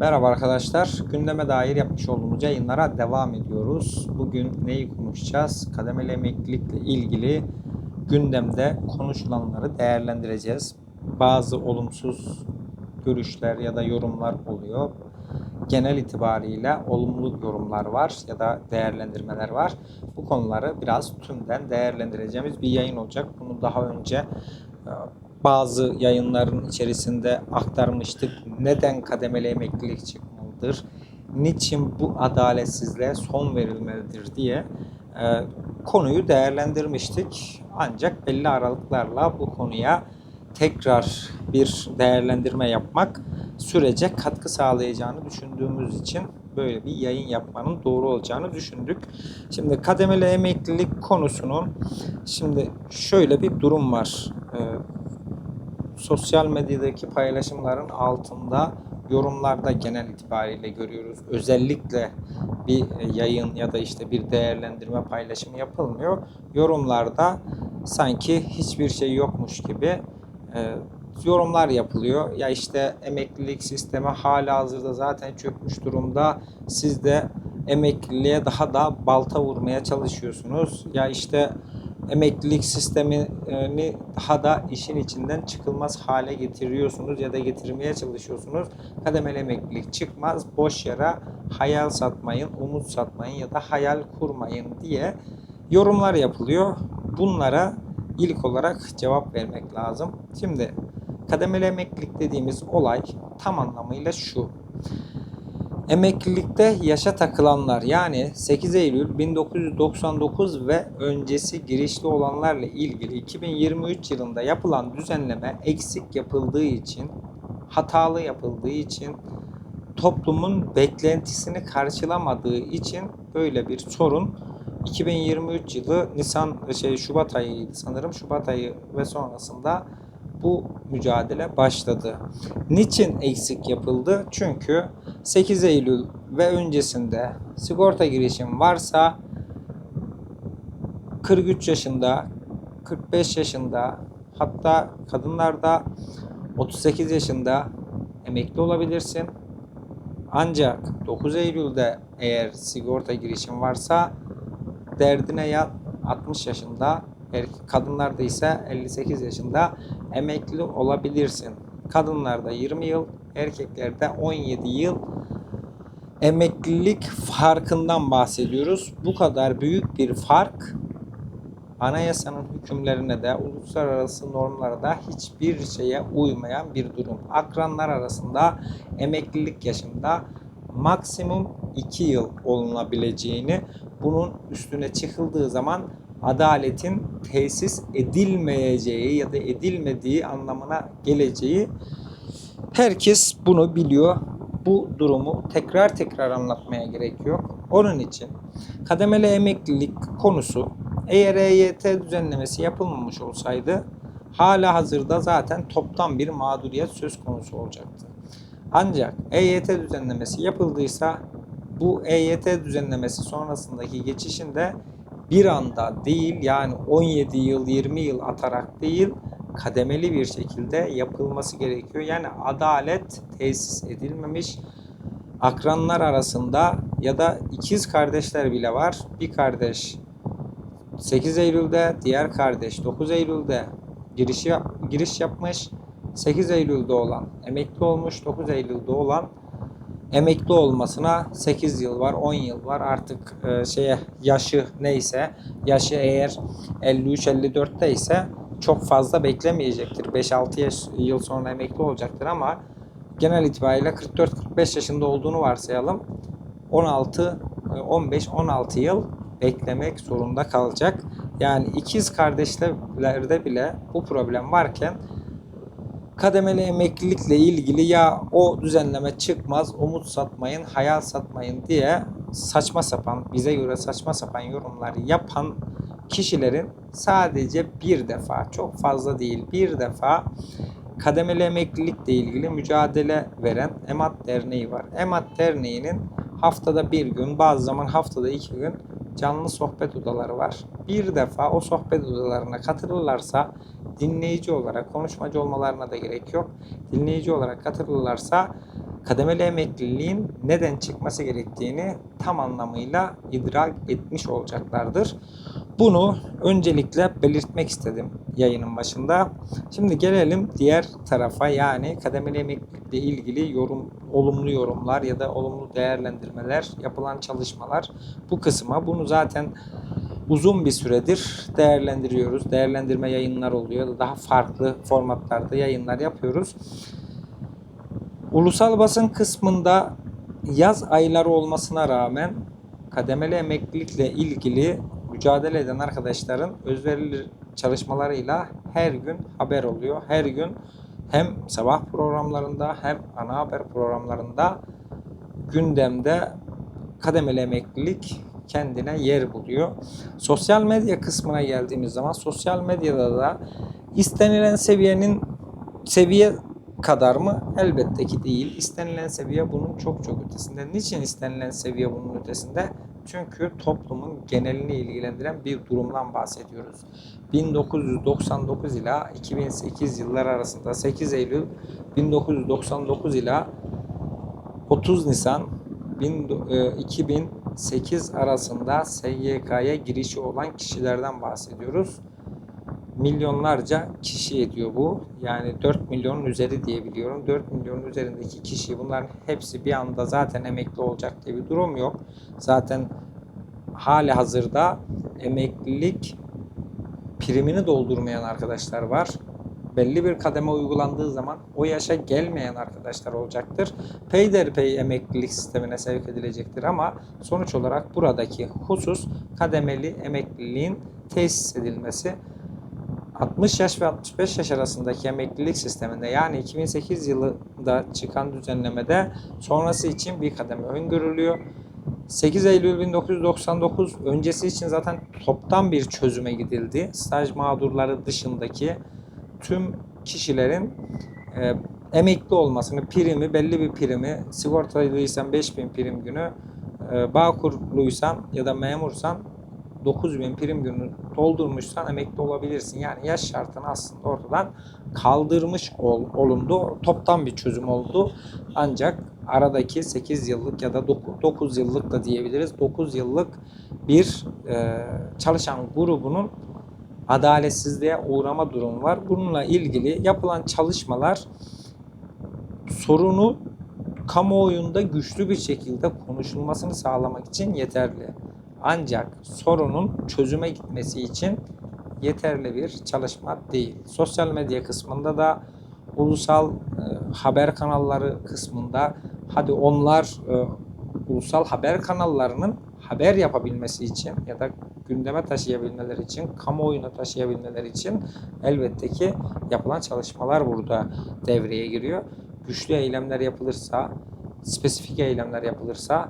Merhaba arkadaşlar. Gündeme dair yapmış olduğumuz yayınlara devam ediyoruz. Bugün neyi konuşacağız? Kademeli emeklilikle ilgili gündemde konuşulanları değerlendireceğiz. Bazı olumsuz görüşler ya da yorumlar oluyor. Genel itibariyle olumlu yorumlar var ya da değerlendirmeler var. Bu konuları biraz tümden değerlendireceğimiz bir yayın olacak. Bunu daha önce e, bazı yayınların içerisinde aktarmıştık. Neden kademeli emeklilik çıkmalıdır? Niçin bu adaletsizliğe son verilmelidir diye e, konuyu değerlendirmiştik. Ancak belli aralıklarla bu konuya tekrar bir değerlendirme yapmak sürece katkı sağlayacağını düşündüğümüz için böyle bir yayın yapmanın doğru olacağını düşündük. Şimdi kademeli emeklilik konusunun şimdi şöyle bir durum var. Sosyal medyadaki paylaşımların altında yorumlarda genel itibariyle görüyoruz. Özellikle bir yayın ya da işte bir değerlendirme paylaşımı yapılmıyor. Yorumlarda sanki hiçbir şey yokmuş gibi e, yorumlar yapılıyor. Ya işte emeklilik sistemi hala hazırda zaten çökmüş durumda. Siz de emekliliğe daha da balta vurmaya çalışıyorsunuz. Ya işte emeklilik sistemini daha da işin içinden çıkılmaz hale getiriyorsunuz ya da getirmeye çalışıyorsunuz. Kademeli emeklilik çıkmaz. Boş yere hayal satmayın, umut satmayın ya da hayal kurmayın diye yorumlar yapılıyor. Bunlara ilk olarak cevap vermek lazım. Şimdi kademeli emeklilik dediğimiz olay tam anlamıyla şu. Emeklilikte yaşa takılanlar yani 8 Eylül 1999 ve öncesi girişli olanlarla ilgili 2023 yılında yapılan düzenleme eksik yapıldığı için, hatalı yapıldığı için, toplumun beklentisini karşılamadığı için böyle bir sorun 2023 yılı Nisan şey Şubat ayıydı sanırım. Şubat ayı ve sonrasında bu mücadele başladı. Niçin eksik yapıldı? Çünkü 8 Eylül ve öncesinde sigorta girişim varsa 43 yaşında, 45 yaşında hatta kadınlarda 38 yaşında emekli olabilirsin. Ancak 9 Eylül'de eğer sigorta girişim varsa derdine yat 60 yaşında kadınlarda ise 58 yaşında emekli olabilirsin. Kadınlarda 20 yıl, erkeklerde 17 yıl emeklilik farkından bahsediyoruz. Bu kadar büyük bir fark anayasanın hükümlerine de uluslararası normlara da hiçbir şeye uymayan bir durum. Akranlar arasında emeklilik yaşında maksimum 2 yıl olunabileceğini, bunun üstüne çıkıldığı zaman adaletin tesis edilmeyeceği ya da edilmediği anlamına geleceği herkes bunu biliyor. Bu durumu tekrar tekrar anlatmaya gerek yok. Onun için kademeli emeklilik konusu eğer EYT düzenlemesi yapılmamış olsaydı hala hazırda zaten toptan bir mağduriyet söz konusu olacaktı. Ancak EYT düzenlemesi yapıldıysa bu EYT düzenlemesi sonrasındaki geçişinde bir anda değil yani 17 yıl 20 yıl atarak değil kademeli bir şekilde yapılması gerekiyor. Yani adalet tesis edilmemiş akranlar arasında ya da ikiz kardeşler bile var. Bir kardeş 8 Eylül'de, diğer kardeş 9 Eylül'de giriş, yap, giriş yapmış. 8 Eylül'de olan emekli olmuş, 9 Eylül'de olan emekli olmasına 8 yıl var, 10 yıl var. Artık e, şeye yaşı neyse, yaşı eğer 53-54'te ise çok fazla beklemeyecektir. 5-6 yaş, yıl sonra emekli olacaktır ama genel itibariyle 44-45 yaşında olduğunu varsayalım. 16 15-16 yıl beklemek zorunda kalacak. Yani ikiz kardeşlerde bile bu problem varken kademeli emeklilikle ilgili ya o düzenleme çıkmaz, umut satmayın, hayal satmayın diye saçma sapan, bize göre saçma sapan yorumlar yapan kişilerin sadece bir defa, çok fazla değil, bir defa kademeli emeklilikle ilgili mücadele veren EMAT Derneği var. EMAT Derneği'nin haftada bir gün, bazı zaman haftada iki gün canlı sohbet odaları var. Bir defa o sohbet odalarına katılırlarsa dinleyici olarak, konuşmacı olmalarına da gerek yok. Dinleyici olarak katılırlarsa kademeli emekliliğin neden çıkması gerektiğini tam anlamıyla idrak etmiş olacaklardır. Bunu öncelikle belirtmek istedim yayının başında. Şimdi gelelim diğer tarafa yani kademeli emeklilikle ilgili yorum, olumlu yorumlar ya da olumlu değerlendirmeler, yapılan çalışmalar bu kısma. Bunu zaten uzun bir süredir değerlendiriyoruz. Değerlendirme yayınlar oluyor. Daha farklı formatlarda yayınlar yapıyoruz. Ulusal basın kısmında yaz ayları olmasına rağmen kademeli emeklilikle ilgili mücadele eden arkadaşların özverili çalışmalarıyla her gün haber oluyor. Her gün hem sabah programlarında hem ana haber programlarında gündemde kademeli emeklilik kendine yer buluyor. Sosyal medya kısmına geldiğimiz zaman sosyal medyada da istenilen seviyenin seviye kadar mı? Elbette ki değil. İstenilen seviye bunun çok çok ötesinde. Niçin istenilen seviye bunun ötesinde? Çünkü toplumun genelini ilgilendiren bir durumdan bahsediyoruz. 1999 ila 2008 yıllar arasında 8 Eylül 1999 ila 30 Nisan 2008 arasında SYK'ya girişi olan kişilerden bahsediyoruz. Milyonlarca kişi ediyor bu. Yani 4 milyonun üzeri diyebiliyorum. 4 milyonun üzerindeki kişi bunların hepsi bir anda zaten emekli olacak diye bir durum yok. Zaten hali hazırda emeklilik primini doldurmayan arkadaşlar var. Belli bir kademe uygulandığı zaman o yaşa gelmeyen arkadaşlar olacaktır. Peyderpey emeklilik sistemine sevk edilecektir ama sonuç olarak buradaki husus kademeli emekliliğin tesis edilmesi. 60 yaş ve 65 yaş arasındaki emeklilik sisteminde yani 2008 yılında çıkan düzenlemede sonrası için bir kademe öngörülüyor. 8 Eylül 1999 öncesi için zaten toptan bir çözüme gidildi. Staj mağdurları dışındaki tüm kişilerin e, emekli olmasını, primi, belli bir primi, sigortalıysan 5000 prim günü, e, Bağkurluysan ya da memursan 9000 prim günü doldurmuşsan emekli olabilirsin. Yani yaş şartını aslında ortadan kaldırmış ol, olundu. Toptan bir çözüm oldu. Ancak aradaki 8 yıllık ya da 9 yıllık da diyebiliriz. 9 yıllık bir e, çalışan grubunun adaletsizliğe uğrama durumu var. Bununla ilgili yapılan çalışmalar sorunu kamuoyunda güçlü bir şekilde konuşulmasını sağlamak için yeterli. Ancak sorunun çözüme gitmesi için yeterli bir çalışma değil. Sosyal medya kısmında da ulusal e, haber kanalları kısmında hadi onlar e, ulusal haber kanallarının haber yapabilmesi için ya da gündeme taşıyabilmeleri için, kamuoyuna taşıyabilmeleri için elbette ki yapılan çalışmalar burada devreye giriyor. Güçlü eylemler yapılırsa, spesifik eylemler yapılırsa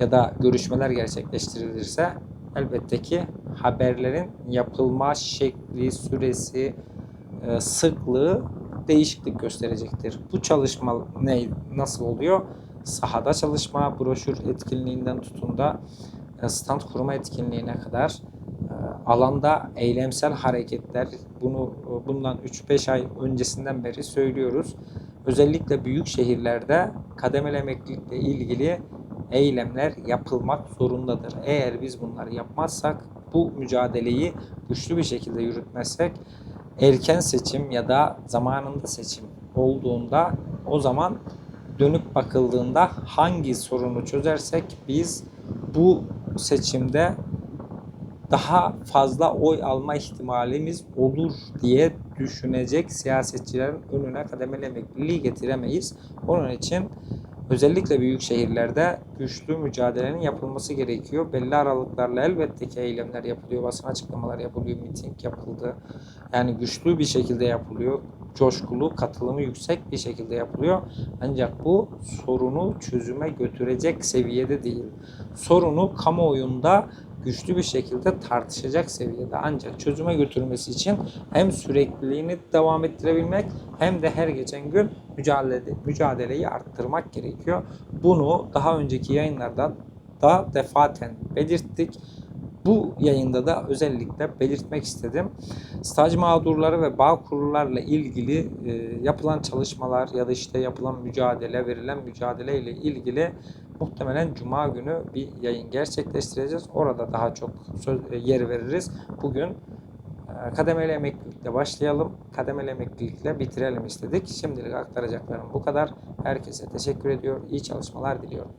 ya da görüşmeler gerçekleştirilirse elbette ki haberlerin yapılma şekli, süresi, e, sıklığı değişiklik gösterecektir. Bu çalışma ne nasıl oluyor? Sahada çalışma, broşür etkinliğinden tutun da e, stand kurma etkinliğine kadar e, alanda eylemsel hareketler bunu bundan 3-5 ay öncesinden beri söylüyoruz. Özellikle büyük şehirlerde kademeli emeklilikle ilgili eylemler yapılmak zorundadır. Eğer biz bunları yapmazsak bu mücadeleyi güçlü bir şekilde yürütmezsek erken seçim ya da zamanında seçim olduğunda o zaman dönüp bakıldığında hangi sorunu çözersek biz bu seçimde daha fazla oy alma ihtimalimiz olur diye düşünecek siyasetçilerin önüne kademeli emekliliği getiremeyiz. Onun için özellikle büyük şehirlerde güçlü mücadelenin yapılması gerekiyor. Belli aralıklarla elbette ki eylemler yapılıyor, basın açıklamalar yapılıyor, miting yapıldı. Yani güçlü bir şekilde yapılıyor. Coşkulu, katılımı yüksek bir şekilde yapılıyor. Ancak bu sorunu çözüme götürecek seviyede değil. Sorunu kamuoyunda güçlü bir şekilde tartışacak seviyede. Ancak çözüme götürmesi için hem sürekliliğini devam ettirebilmek hem de her geçen gün mücadele, mücadeleyi arttırmak gerekiyor. Bunu daha önceki yayınlarda da defaten belirttik. Bu yayında da özellikle belirtmek istedim. Staj mağdurları ve bağ kurullarla ilgili e, yapılan çalışmalar ya da işte yapılan mücadele, verilen mücadele ile ilgili muhtemelen Cuma günü bir yayın gerçekleştireceğiz. Orada daha çok söz, e, yer veririz. Bugün e, kademeli emeklilikle başlayalım. Kademeli emeklilikle bitirelim istedik. Şimdilik aktaracaklarım bu kadar. Herkese teşekkür ediyor. İyi çalışmalar diliyorum.